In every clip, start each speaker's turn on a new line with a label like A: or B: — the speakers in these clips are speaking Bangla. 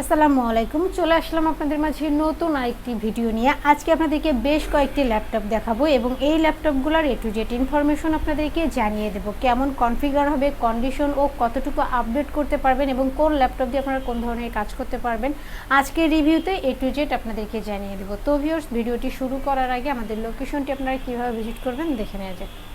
A: আসসালামু আলাইকুম। চলে আসলাম আপনাদের মাঝে নতুন আরেকটি ভিডিও নিয়ে। আজকে আপনাদেরকে বেশ কয়েকটি ল্যাপটপ দেখাবো এবং এই ল্যাপটপগুলোর এ টু জেড ইনফরমেশন আপনাদেরকে জানিয়ে দেবো, কেমন কনফিগার হবে, কন্ডিশন ও কতটুকু আপডেট করতে পারবেন এবং কোন ল্যাপটপ দিয়ে আপনারা কোন ধরনের কাজ করতে পারবেন। আজকের রিভিউতে এ টু জেড আপনাদেরকে জানিয়ে দেবো। তো ভিউয়ার্স ভিডিওটি শুরু করার আগে আমাদের লোকেশনটি আপনারা কীভাবে ভিজিট করবেন দেখে নেওয়া যাক।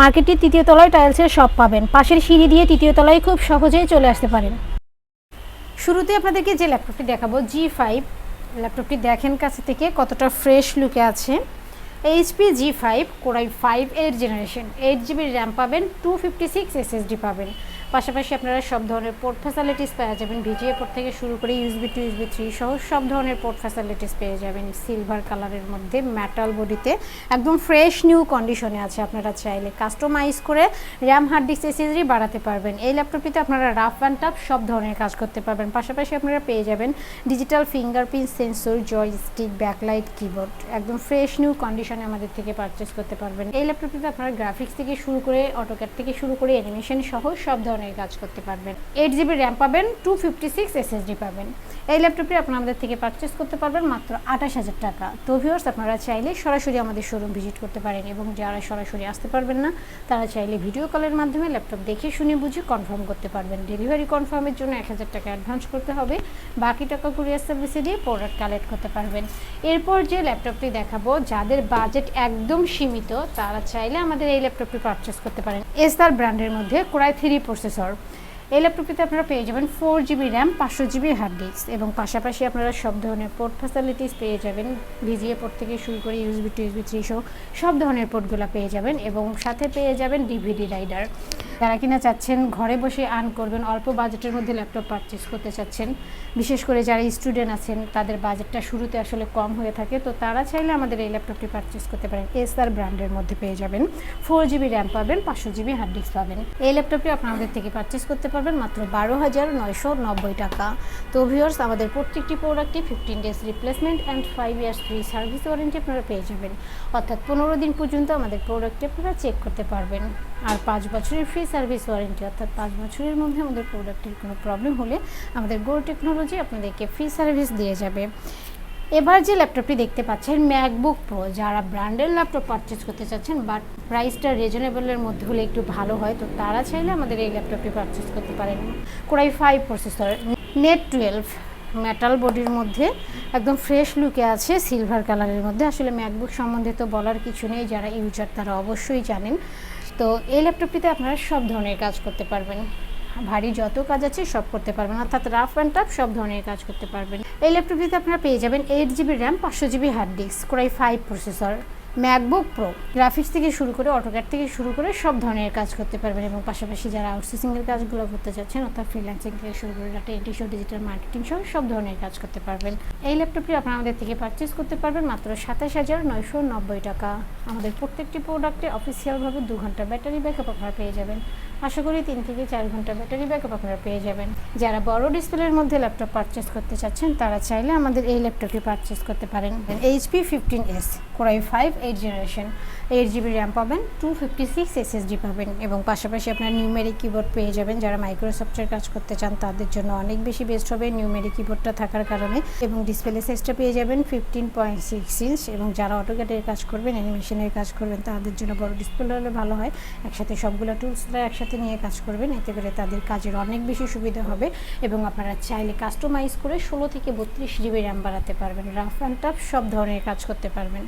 A: মার্কেটটির তৃতীয় তলায় টাইলসের শপ পাবেন। পাশের সিঁড়ি দিয়ে তৃতীয় তলায় খুব সহজেই চলে আসতে পারেন। শুরুতে আপনাদেরকে যে ল্যাপটপটি দেখাবো জি ফাইভ ল্যাপটপটি দেখেন কাছে থেকে কতটা ফ্রেশ লুকে আছে। HP G five core i five eight generation eight GB RAM পাবেন টু ফিফটি সিক্স এসএসডি পাবেন। পাশাপাশি আপনারা সব ধরনের পোর্ট ফ্যাসিলিটিস পেয়ে যাবেন ভিজিএ পোর্ট থেকে শুরু করে ইউএসবি টু ইউএসবি থ্রি সহ সব ধরনের পোর্ট ফ্যাসিলিটিস পেয়ে যাবেন সিলভার কালারের মধ্যে মেটাল বডিতে একদম ফ্রেশ নিউ কন্ডিশনে আছে আপনারা চাইলে কাস্টমাইজ করে র্যাম হার্ড ডিস্ক এসএসডি বাড়াতে পারবেন। এই ল্যাপটপটিতে আপনারা রাফ অ্যান্ড টাফ সব ধরনের কাজ করতে পারবেন। পাশাপাশি আপনারা পেয়ে যাবেন digital fingerprint sensor joystick backlight keyboard একদম ফ্রেশ নিউ কন্ডিশনে আমাদের থেকে পারচেস করতে পারবেন। এই ল্যাপটপটিতে আপনারা গ্রাফিক্স থেকে শুরু করে অটোক্যাট থেকে শুরু করে অ্যানিমেশন সহ সব ধরনের কাজ করতে পারবেন। এইট জিবি র্যাম পাবেন টু ফিফটি সিক্স এসএসডি পাবেন। এই ল্যাপটপটি আপনারা আমাদের থেকে পারচেস করতে পারবেন মাত্র আঠাশ হাজার টাকা। তো ভিউয়ার্স আপনারা চাইলে সরাসরি আমাদের শোরুম ভিজিট করতে পারেন এবং যারা সরাসরি আসতে পারবেন না, তারা চাইলে ভিডিও কলের মাধ্যমে ল্যাপটপ দেখে শুনে বুঝে কনফার্ম করতে পারবেন। ডেলিভারি কনফার্মের জন্য এক হাজার টাকা অ্যাডভান্স করতে হবে। বাকি টাকা কুরিয়ার সার্ভিসে দিয়ে প্রোডাক্ট কালেক্ট করতে পারবেন। এরপর যে ল্যাপটপটি দেখাবো, যাদের বাজেট একদম সীমিত, তারা চাইলে আমাদের এই ল্যাপটপটি পারচেস করতে পারেন। এস এসআর ব্র্যান্ডের মধ্যে কোরাই থ্রি প্রসেসর। এই ল্যাপটপটিতে আপনারা পেয়ে যাবেন ফোর জিবি র্যাম পাঁচশো জিবি হার্ড ডিস্ক এবং পাশাপাশি আপনারা সব ধরনের পোর্ট ফ্যাসিলিটিস পেয়ে যাবেন। ভিজিএ পোর্ট থেকে শুরু করে ইউএসবি টু ইউএসবি থ্রি সব ধরনের পোর্টগুলো পেয়ে যাবেন এবং সাথে পেয়ে যাবেন ডিভিডি রাইডার যারা কিনা চাচ্ছেন ঘরে বসে আর্ন করবেন, অল্প বাজেটের মধ্যে ল্যাপটপ পারচেস করতে চাচ্ছেন। বিশেষ করে যারা স্টুডেন্ট আছেন, তাদের বাজেটটা শুরুতে আসলে কম হয়ে থাকে। তো তারা চাইলে আমাদের এই ল্যাপটপটি পারচেস করতে পারেন। এসআর ব্র্যান্ডের মধ্যে পেয়ে যাবেন। ফোর জিবি র্যাম পাবেন, পাঁচশো জিবি হার্ড ডিস্ক পাবেন। এই ল্যাপটপটি আপনাদের থেকে পারচেস করতে পারবেন মাত্র বারো হাজার নয়শো নব্বই টাকা। তো ভিউয়ার্স আমাদের প্রত্যেকটি প্রোডাক্টে fifteen days replacement and five years free service warranty আপনারা পেয়ে যাবেন। অর্থাৎ পনেরো দিন পর্যন্ত আমাদের প্রোডাক্টটি আপনারা চেক করতে পারবেন। আর পাঁচ বছরের ফ্রি সার্ভিস ওয়ারেন্টি অর্থাৎ পাঁচ বছরের মধ্যে আমাদের প্রোডাক্টের কোনো প্রবলেম হলে আমাদের গো টেকনোলজি আপনাদেরকে ফ্রি সার্ভিস দিয়ে যাবে। এবার যে ল্যাপটপটি দেখতে পাচ্ছেন ম্যাকবুক প্রো যারা ব্র্যান্ডের ল্যাপটপ পারচেস করতে চাচ্ছেন বাট প্রাইসটা রিজনেবলের মধ্যে হলে একটু ভালো হয়, তো তারা চাইলে আমাদের এই ল্যাপটপটি পারচেস করতে পারেন। Core i five processor net twelve metal বডির মধ্যে, একদম ফ্রেশ লুকে আছে সিলভার কালারের মধ্যে। আসলে ম্যাকবুক সম্বন্ধে তো বলার কিছু নেই, যারা ইউজার তারা অবশ্যই জানেন। তো এই ল্যাপটপটিতে আপনারা সব ধরনের কাজ করতে পারবেন। ভারী যত কাজ আছে সব করতে পারবেন, অর্থাৎ রাফ অ্যান্ড টাফ সব ধরনের কাজ করতে পারবেন। এই ল্যাপটপটিতে আপনারা পেয়ে যাবেন এইট জিবি র্যাম পাঁচশো GB hard disk core i five processor MacBook Pro graphics থেকে শুরু করে অটোক্যাট থেকে শুরু করে সব ধরনের কাজ করতে পারবেন এবং পাশাপাশি যারা আউটসোর্সিংয়ের কাজগুলো করতে চাচ্ছেন, অর্থাৎ ফ্রিল্যান্সিং থেকে শুরু করে ডাটা এন্ট্রি ডিজিটাল মার্কেটিং সহ সব ধরনের কাজ করতে পারবেন। এই ল্যাপটপটি আপনারা আমাদের থেকে পারচেস করতে পারবেন মাত্র সাতাশ হাজার নয়শো নব্বই টাকা। আমাদের প্রত্যেকটি প্রোডাক্টে অফিসিয়ালভাবে দু ঘণ্টা ব্যাটারি ব্যাকআপ আপনারা পেয়ে যাবেন। আশা করি তিন থেকে চার ঘণ্টা ব্যাটারি ব্যাকআপ আপনারা পেয়ে যাবেন। যারা বড় ডিসপ্লের মধ্যে ল্যাপটপ পারচেস করতে চাচ্ছেন, তারা চাইলে আমাদের এই ল্যাপটপটি পারচেস করতে পারেন। HP fifteen S core i five eight generation eight GB RAM পাবেন টু ফিফটি সিক্স এসএসডি পাবেন এবং পাশাপাশি আপনার নিউমেরিক কিবোর্ড পেয়ে যাবেন। যারা মাইক্রোসফটের কাজ করতে চান, তাদের জন্য অনেক বেশি বেস্ট হবে নিউমেরিক কিবোর্ডটা থাকার কারণে। এবং ডিসপ্লে সাইজটা পেয়ে যাবেন ফিফটিন পয়েন্ট সিক্স ইঞ্চ এবং যারা অটোকেটের কাজ করবেন অ্যানিমেশনের কাজ করবেন, তাদের জন্য বড় ডিসপ্লে হলে ভালো হয়। একসাথে সবগুলো টুলসরা একসাথে নিয়ে কাজ করবেন, এতে করে তাদের কাজের অনেক বেশি সুবিধা হবে এবং আপনারা চাইলে কাস্টমাইজ করে ষোলো থেকে বত্রিশ জিবি র্যাম বাড়াতে পারবেন। রাফ অ্যান্ড টাফ সব ধরনের কাজ করতে পারবেন।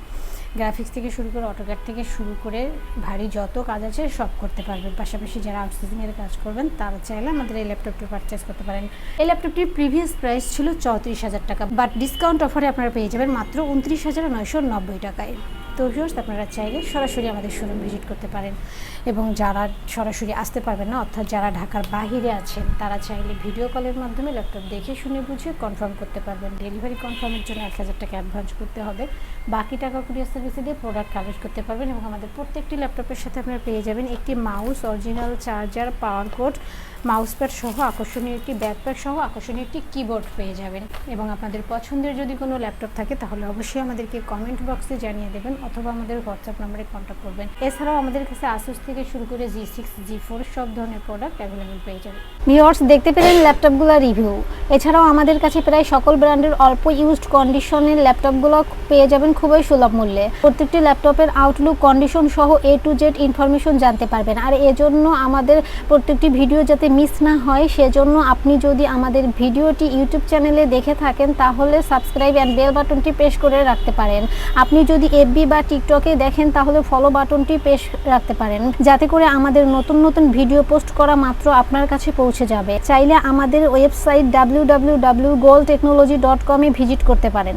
A: গ্রাফিক্স থেকে শুরু করে অটোক্যাট থেকে শুরু করে ভারী যত কাজ আছে সব করতে পারবেন। পাশাপাশি যারা আউটসোর্সিংয়ের কাজ করবেন, তারা চাইলে আমাদের এই ল্যাপটপটি পারচেস করতে পারেন। এই ল্যাপটপটির প্রিভিয়াস প্রাইস ছিল চৌত্রিশ হাজার টাকা বাট ডিসকাউন্ট অফারে আপনারা পেয়ে যাবেন মাত্র উনত্রিশ হাজার নয়শো নব্বই টাকায়। তো ভিউয়ার্স আপনারা চাইলে সরাসরি আমাদের শোরুম ভিজিট করতে পারেন। এবং যারা সরাসরি আসতে পারবেন না, অর্থাৎ যারা ঢাকার বাহিরে আছেন, তারা চাইলে ভিডিও কলের মাধ্যমে ল্যাপটপ দেখে শুনে বুঝে কনফার্ম করতে পারবেন। ডেলিভারি কনফার্মের জন্য এক হাজার টাকা অ্যাডভান্স করতে হবে। বাকি টাকা কুরিয়ার সার্ভিসে দিয়ে প্রোডাক্ট কালেক্ট করতে পারবেন এবং আমাদের প্রত্যেকটি ল্যাপটপের সাথে আপনারা পেয়ে যাবেন একটি mouse original charger power cord mouse pad সহ আকর্ষণীয় একটি ব্যাকপ্যাক সহ আকর্ষণীয় একটি কিবোর্ড পেয়ে যাবেন। এবং আপনাদের পছন্দের যদি কোনো ল্যাপটপ থাকে, তাহলে অবশ্যই আমাদেরকে কমেন্ট বক্সে জানিয়ে দেবেন। অথবা আমাদের হোয়াটসঅ্যাপ নাম্বারে কন্ট্যাক্ট করবেন। এছাড়াও আমাদের কাছে আসুস থেকে শুরু করে জি সিক্স জি ফোর সব ধরনের প্রোডাক্ট অ্যাভেলেবেল পেয়ে যাবেন। ভিওর্স দেখতে পেলেন ল্যাপটপগুলোর রিভিউ এছাড়াও আমাদের কাছে প্রায় সকল ব্র্যান্ডের অল্প ইউজড কন্ডিশনের ল্যাপটপগুলো পেয়ে যাবেন খুবই সুলভ মূল্যে। প্রত্যেকটি ল্যাপটপের আউটলুক কন্ডিশন সহ এ টু জেড ইনফরমেশন জানতে পারবেন। আর এজন্য আমাদের প্রত্যেকটি ভিডিও যাতে মিস না হয়, সেজন্য আপনি যদি আমাদের ভিডিওটি ইউটিউব চ্যানেলে দেখে থাকেন, তাহলে সাবস্ক্রাইব অ্যান্ড বেল বাটনটি প্রেস করে রাখতে পারেন। আপনি যদি এফবি বা টিকটকে দেখেন, তাহলে ফলো বাটনটি পেশ রাখতে পারেন। যাতে করে আমাদের নতুন নতুন ভিডিও পোস্ট করা মাত্র আপনার কাছে পৌঁছে যাবে। চাইলে আমাদের website W W W Goal Technology dot কমে ভিজিট করতে পারেন।